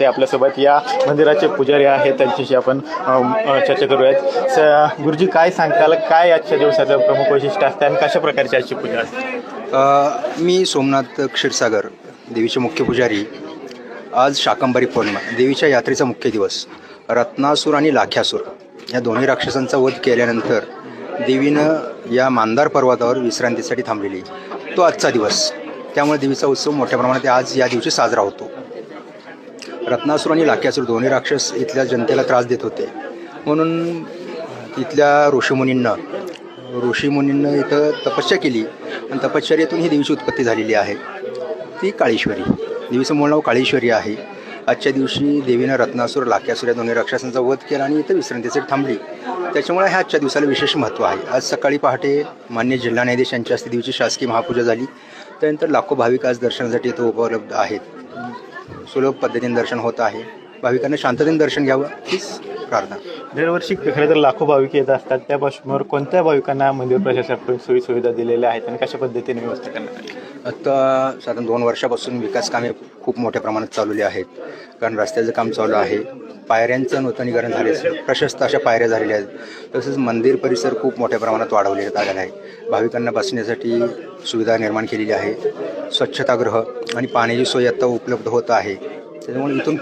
ते आपल्यासोबत या मंदिराचे पुजारी आहेत. त्यांच्याशी आपण चर्चा करूयात. स- गुरुजी काय सांगताल? काय आजच्या दिवसाचं प्रमुख वैशिष्ट्य असतं आणि कशा प्रकारची आजची पूजा असते? मी सोमनाथ क्षीरसागर देवीचे मुख्य पुजारी. आज शाकंभरी पौर्णिमा देवीच्या यात्रेचा मुख्य दिवस. रत्नासूर आणि लाख्यासूर या दोन्ही राक्षसांचा वध केल्यानंतर देवीनं या मांदार पर्वतावर विश्रांतीसाठी थांबलेली. तो आजचा दिवस. त्यामुळे देवीचा उत्सव मोठ्या प्रमाणात आज या दिवशी साजरा होतो. रत्नासूर आणि लाक्यासूर दोन्ही राक्षस इथल्या जनतेला त्रास देत होते. म्हणून इथल्या ऋषीमुनींना ऋषीमुनींना इथं तपस्या केली आणि तपश्चर्यातून ही देवीची उत्पत्ती झालेली आहे. ती काळेश्वरी. देवीचं मूळ नाव काळेश्वरी आहे. आजच्या दिवशी देवीनं रत्नासूर लाख्यासूर या दोन्ही राक्षसांचा वध केला आणि इथं विश्रांतीसाठी थांबली. त्याच्यामुळे ह्या आजच्या दिवसाला विशेष महत्त्व आहे. आज सकाळी पहाटे मान्य जिल्हा न्यायाधीश यांच्या हस्ते देवीची शासकीय महापूजा झाली. त्यानंतर लाखो भाविक आज दर्शनासाठी इथं उपलब्ध आहेत. सुलभ पद्धतीने दर्शन होत आहे. भाविकांना शांततेने दर्शन घ्यावं. हीच प्रार्थना दरवर्षी खरं तर लाखो भाविक येत असतात. त्या पार्श्वभूमीवर कोणत्या भाविकांना मंदिर प्रशासनाकडून सोयी सुविधा दिलेल्या आहेत आणि कशा पद्धतीने व्यवस्था करण्यात आली? आता साधारण दोन वर्षापासून विकास कामे खूप मोठ्या प्रमाणात चालवली आहेत. कारण रस्त्याचं काम चालू आहे. पायऱ्यांचं नूतनीकरण झाले प्रशस्त अशा पायऱ्या झालेल्या आहेत. तसेच मंदिर परिसर खूप मोठ्या प्रमाणात वाढवण्यात आलेला आहे. भाविकांना बसण्यासाठी सुविधा निर्माण केलेली आहे. स्वच्छतागृह आणि पाण्याची सोय आता उपलब्ध होत आहे. त्याच्यामुळे इथून